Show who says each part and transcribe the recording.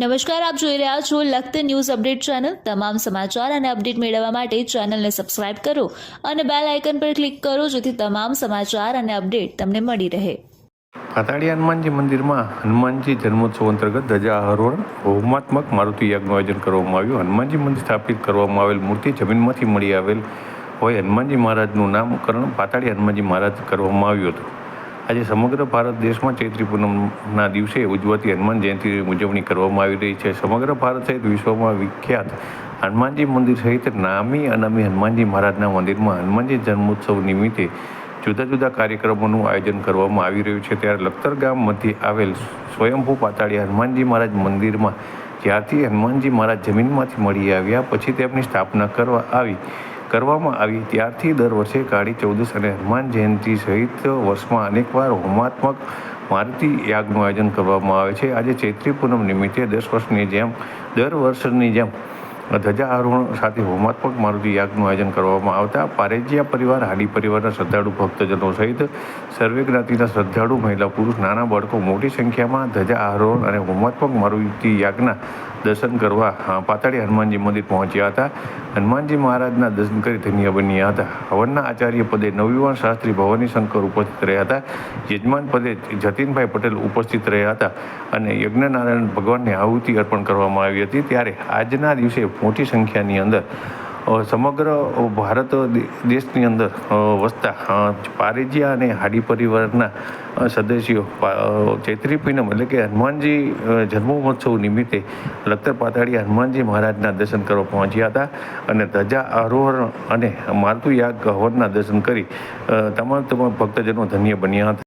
Speaker 1: નમસ્કાર, આપ જોઈ રહ્યા છો લખત ન્યૂઝ અપડેટ ચેનલ. તમામ સમાચાર અને અપડેટ મેળવવા માટે ચેનલને સબસ્ક્રાઇબ કરો અને બેલ આઇકન પર ક્લિક કરો જેથી તમામ સમાચાર અને અપડેટ તમને મળી રહે.
Speaker 2: પાતાળી હનુમાનજી મંદિરમાં હનુમાનજી જન્મોત્સવ અંતર્ગત ધજા આરોહણ હોમાત્મક મારુતિ યાગનું આયોજન કરવામાં આવ્યું. હનુમાનજી મંદિર સ્થાપિત કરવામાં આવેલ મૂર્તિ જમીનમાંથી મળી આવેલ હોય હનુમાનજી મહારાજનું નામકરણ પાતાળી હનુમાનજી મહારાજ કરવામાં આવ્યું હતું. આજે સમગ્ર ભારત દેશમાં ચૈત્રી પૂનમના દિવસે ઉજવાતી હનુમાન જયંતિની ઉજવણી કરવામાં આવી રહી છે. સમગ્ર ભારત સહિત વિશ્વમાં વિખ્યાત હનુમાનજી મંદિર સહિત નામી અનામી હનુમાનજી મહારાજના મંદિરમાં હનુમાનજી જન્મોત્સવ નિમિત્તે જુદા જુદા કાર્યક્રમોનું આયોજન કરવામાં આવી રહ્યું છે. ત્યારે લખતર ગામ આવેલ સ્વયંભૂ પાતાળી હનુમાનજી મહારાજ મંદિરમાં જ્યારથી હનુમાનજી મહારાજ જમીનમાંથી મળી આવ્યા, પછી તેમની સ્થાપના કરવા આવી. કરવામાં આવી ત્યારથી દર વર્ષે કાળી ચૌદસ અને હનુમાન જયંતિ સહિત વર્ષમાં અનેકવાર હોમાત્મક મારુતિ યાગનું આયોજન કરવામાં આવે છે. આજે ચૈત્રી પૂનમ નિમિત્તે દસ વર્ષની જેમ, દર વર્ષની જેમ ધજા આરોહણ સાથે હોમાત્મક મારુતિ યાગનું આયોજન કરવામાં આવતા પારેજિયા પરિવાર, હાડી પરિવારના શ્રદ્ધાળુ ભક્તજનો સહિત સર્વે જ્ઞાતિના શ્રદ્ધાળુ મહિલા પુરુષ, નાના બાળકો મોટી સંખ્યામાં ધજા આરોહણ અને હોમાત્મક મારુતિ યાગના દર્શન કરવા પાતાળી હનુમાનજી મંદિર પહોંચ્યા હતા. હનુમાનજી મહારાજના દર્શન કરી ધન્ય બન્યા હતા. હવનના આચાર્ય પદે નવયુવાન શાસ્ત્રી ભવાની શંકર ઉપસ્થિત રહ્યા હતા. યજમાન પદે જતીનભાઈ પટેલ ઉપસ્થિત રહ્યા હતા. અને યજ્ઞનારાયણ ભગવાનને આહુતિ અર્પણ કરવામાં આવી હતી. ત્યારે આજના દિવસે મોટી સંખ્યાની અંદર સમગ્ર ભારત દેશની અંદર વસતા પારેજિયા અને હાડી પરિવારના સદસ્યો ચૈત્રી પૂનમ એટલે કે હનુમાનજી જન્મોત્સવ નિમિત્તે લખતર પાતાળી હનુમાનજી મહારાજના દર્શન કરવા પહોંચ્યા હતા અને ધજા, આરોહણ અને મારુતિ યાગ હવનના દર્શન કરી તમામ તમામ ભક્તજનો ધન્ય બન્યા હતા.